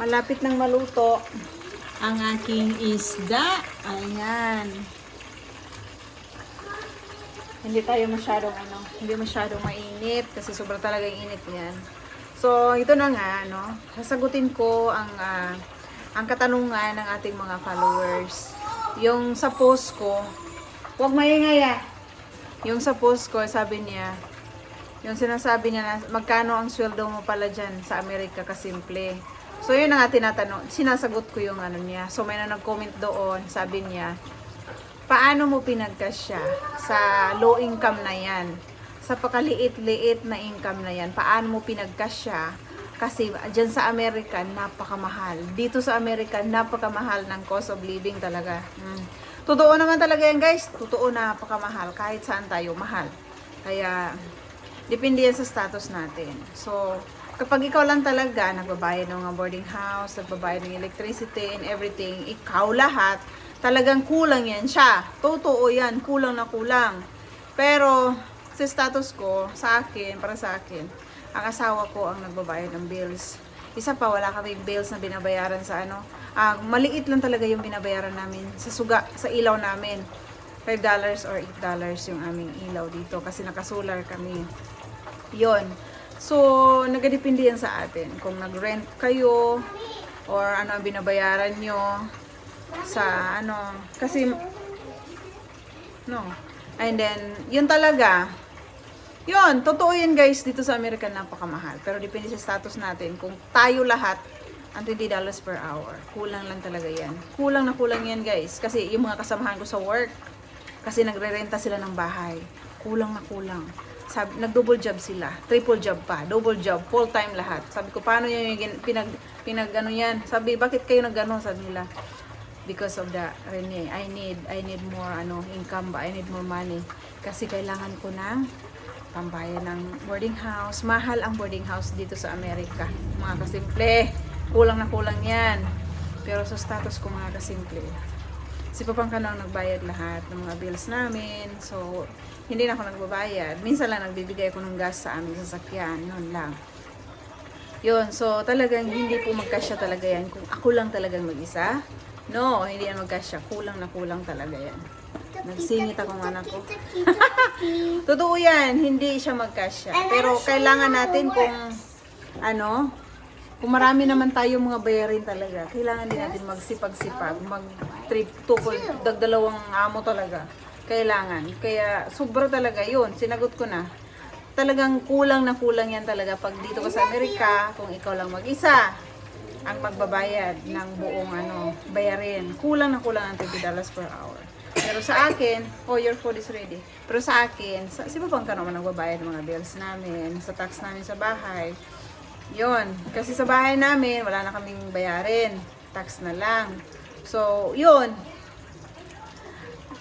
Malapit ng maluto ang aking isda. Ayan. Hindi tayo masyadong ano, hindi masyadong mainit kasi sobra talaga yung init niyan. So, ito na nga, no. Sasagutin ko ang ah, ang katanungan ng ating mga followers. Yung sa post ko, huwag maingay ah. Yung sa post ko, sabi niya, yung sinasabi niya na magkano ang sweldo mo pala dyan sa Amerika kasimple. So yun ang nga tinatanong, sinasagot ko yung ano niya. So may na nag-comment doon, sabi niya, paano mo pinagkasya sa low income na yan? Sa pakaliit-liit na income na yan, paano mo pinagkasya? Kasi dyan sa Amerika, napakamahal. Dito sa Amerika, napakamahal ng cost of living talaga. Mm. Totoo naman talaga yan guys. Totoo napakamahal. Kahit saan tayo, mahal. Kaya, depende yan sa status natin. So, kapag ikaw lang talaga, nagbabayad ng boarding house, nagbabayad ng electricity and everything, ikaw lahat, talagang kulang yan siya. Totoo yan, kulang na kulang. Pero, sa status ko, sa akin, para sa akin, ang asawa ko ang nagbabayad ng bills. Isa pa, wala kami bills na binabayaran sa ano. Ah, maliit lang talaga yung binabayaran namin sa suga, sa ilaw namin. $5 or $8 yung aming ilaw dito kasi nakasular kami. Yon. So, nagadepende yan sa atin. Kung nag-rent kayo or ano ang binabayaran nyo sa ano. Kasi, no. And then, yun talaga. Yun, totoo yan guys. Dito sa Amerika napakamahal. Pero depende sa status natin. Kung tayo lahat, ang $20 per hour. Kulang lang talaga yan. Kulang na kulang yan guys. Kasi yung mga kasamahan ko sa work, kasi nagre-renta sila ng bahay. Kulang na kulang. Sabi, nag-double job sila. Triple job pa. Double job. Full-time lahat. Sabi ko, paano yung pinag, pinag ano yan? Sabi, bakit kayo nag-ano? Sabi nila, because of the Rene, I need I need more ano income ba? I need more money kasi kailangan ko ng pambayad ng boarding house. Mahal ang boarding house dito sa Amerika. Mga kasimple, kulang na kulang 'yan. Pero sa status ko mga kasimple, si Papang Kanang nagbayad lahat ng mga bills namin. So, hindi na ako nagbabayad. Minsan lang nagbibigay ako ng gas sa aming sasakyan. Yun lang. Yun, so talagang hindi po magkasya talaga yan. Kung ako lang talagang mag-isa, no, hindi yan magkasya. Kulang na kulang talaga yan. Nagsingit ako ng anak ko. Totoo yan, hindi siya magkasya. Pero kailangan natin kung, ano, kung marami naman tayo mga bayarin talaga, kailangan din natin magsipag-sipag, mag-trip, tukol, dagdalawang amo talaga. Kailangan. Kaya, sobra talaga yun. Sinagot ko na. Talagang kulang na kulang yan talaga pag dito ka sa Amerika, kung ikaw lang mag-isa, ang magbabayad ng buong ano, bayarin. Kulang na kulang ang $20 per hour. Pero sa akin, oh, your food is ready. Pero sa akin, sa, si Papang ka naman nagbabayad ng mga bills namin, sa tax namin sa bahay. Yon, kasi sa bahay namin, wala na kaming bayarin. Tax na lang. So, yun.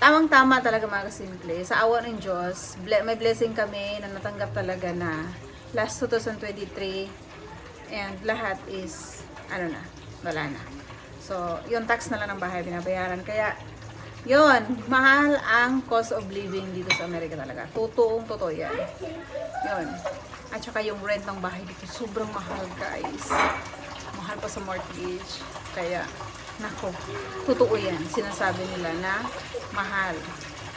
Tamang-tama talaga mga kasimple. Sa awa ng Diyos, ble- may blessing kami na natanggap talaga na last 2023 and lahat is, ano na, wala na. So, yung tax na lang ng bahay binabayaran. Kaya, yun, mahal ang cost of living dito sa Amerika talaga. Totoong totoo yan. Yun. At saka yung rent ng bahay dito, sobrang mahal guys. Mahal pa sa mortgage. Kaya, nako, totoo yan. Sinasabi nila na mahal.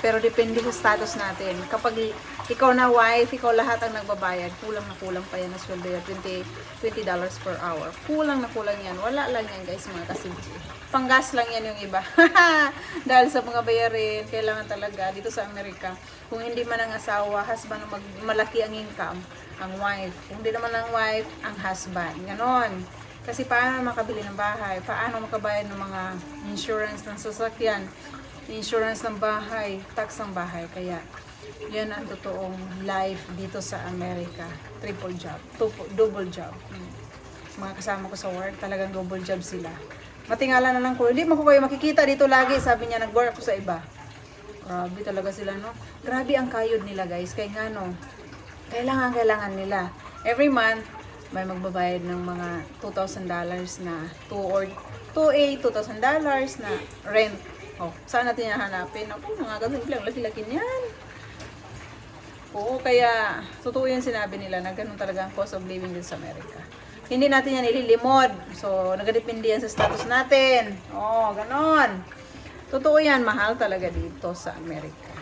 Pero depende sa status natin. Kapag ikaw na wife, ikaw lahat ang nagbabayad, kulang na kulang pa yan na sweldo yan, 20, 20 dollars per hour. Kulang na kulang yan. Wala lang yan guys mga kasimple. Panggas lang yan yung iba. Dahil sa mga bayarin, kailangan talaga dito sa Amerika. Kung hindi man ang asawa, husband ang malaki ang income, ang wife. Kung hindi naman ang wife, ang husband. Ganon. Kasi paano makabili ng bahay? Paano makabayad ng mga insurance ng sasakyan? Insurance ng bahay, tax ng bahay. Kaya, yan ang totoong life dito sa Amerika. Triple job, tupo, double job. Hmm. Mga kasama ko sa work, talagang double job sila. Matingala na lang ko, hindi mo ko kayo makikita dito lagi. Sabi niya, nag-work ako sa iba. Grabe talaga sila, no? Grabe ang kayod nila, guys. Kaya nga, no? Kailangan, kailangan nila. Every month, may magbabayad ng mga $2,000 na 2 or 2A, $2,000 na rent. Oh, saan natin hahanapin? Ako, ganun lang, laki-laki niyan. Oo, kaya totoo yan sinabi nila na ganun talaga ang cost of living din sa Amerika. hindi natin yan ililimod. So, nagadepende yan sa status natin. Oh, ganon. Totoo yan, mahal talaga dito sa Amerika.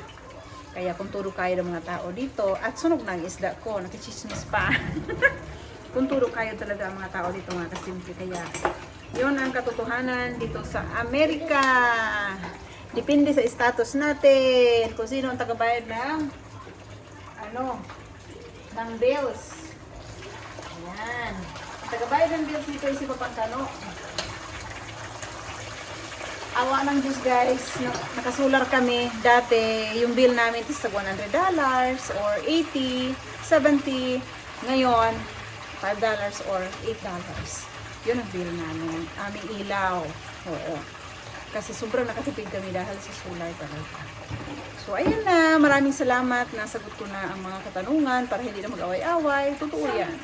Kaya kung turo kayo ng mga tao dito, at sunog ang isda ko, nakichismis pa. kung turo kayo talaga ang mga tao dito mga kasimple. Kaya, yun ang katotohanan dito sa Amerika. Depende sa status natin. Kung sino ang tagabayad ng ano, ng bills. Ayan. Ang tagabayad ng bills dito ay si Papangkano. Awa ng Diyos guys, na- nakasular kami dati, yung bill namin is tag $100 or 80, 70, ngayon $5 or $8. Yun ang bill namin. Aming ilaw. Oo. Kasi sobrang nakatipid kami dahil sa solar talaga. So, ayan na. Maraming salamat. Nasagot ko na ang mga katanungan para hindi na mag-away-away. Totoo yan.